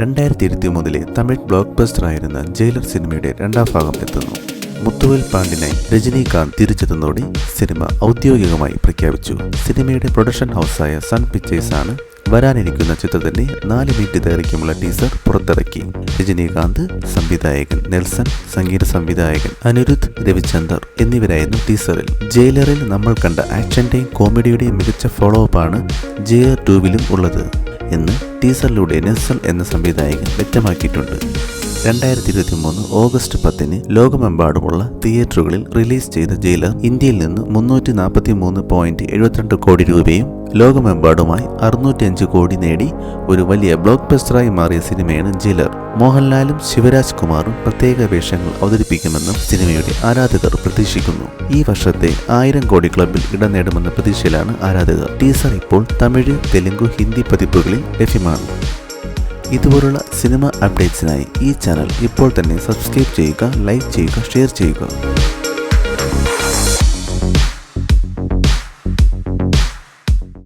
രണ്ടായിരത്തി ഇരുപത്തി മൂന്നിലെ തമിഴ് ബ്ലോക്ക് ബസ്റ്റർ ആയിരുന്ന ജയിലർ സിനിമയുടെ രണ്ടാം ഭാഗം എത്തുന്നു. മുത്തുവൽ പാണ്ടിനായി രജനീകാന്ത് തിരിച്ചെത്തുന്നതോടെ സിനിമ ഔദ്യോഗികമായി പ്രഖ്യാപിച്ചു. സിനിമയുടെ പ്രൊഡക്ഷൻ ഹൗസായ സൺ പിക്ചേഴ്സ് ആണ് വരാനിരിക്കുന്ന ചിത്രത്തിന്റെ നാല് മിനിറ്റ് ദൈർഘ്യമുള്ള ടീസർ പുറത്തിറക്കി. രജനീകാന്ത് സംവിധായകൻ നെൽസൺ സംഗീത സംവിധായകൻ അനിരുദ്ധ് രവിചന്ദർ എന്നിവരായിരുന്നു ടീസറിൽ. ജയിലറിൽ നമ്മൾ കണ്ട ആക്ഷന്റെയും കോമഡിയുടെയും മികച്ച ഫോളോ അപ്പാണ് ജയിലർ ടൂവിലും ഉള്ളത്. എന്ന് ടീസറിലൂടെ നെസൽ എന്ന സംവിധായകൻ വ്യക്തമാക്കിയിട്ടുണ്ട്. രണ്ടായിരത്തി ഇരുപത്തി മൂന്ന് ഓഗസ്റ്റ് പത്തിന് ലോകമെമ്പാടുമുള്ള തിയേറ്ററുകളിൽ റിലീസ് ചെയ്ത ജയിലർ ഇന്ത്യയിൽ നിന്ന് മുന്നൂറ്റി നാൽപ്പത്തി മൂന്ന് പോയിന്റ് എഴുപത്തിരണ്ട് കോടി രൂപയും ലോകമെമ്പാടുമായി അറുന്നൂറ്റിയഞ്ച് കോടി നേടി ഒരു വലിയ ബ്ലോക്ക് ബസ്റ്ററായി മാറിയ സിനിമയാണ് ജയിലർ. മോഹൻലാലും ശിവരാജ് കുമാറും പ്രത്യേക വേഷങ്ങൾ അവതരിപ്പിക്കുമെന്നും സിനിമയുടെ ആരാധകർ പ്രതീക്ഷിക്കുന്നു. ഈ വർഷത്തെ ആയിരം കോടി ക്ലബിൽ ഇടം നേടുമെന്ന പ്രതീക്ഷയിലാണ് ആരാധകർ. ടീസർ ഇപ്പോൾ തമിഴ് തെലുങ്ക് ഹിന്ദി പതിപ്പുകളിൽ ലഭ്യമാണ്. ഇതുപോലുള്ള സിനിമ അപ്ഡേറ്റ്സിനായി ഈ ചാനൽ ഇപ്പോൾ തന്നെ സബ്സ്ക്രൈബ് ചെയ്യുക ലൈക്ക് ചെയ്യുക ഷെയർ ചെയ്യുക.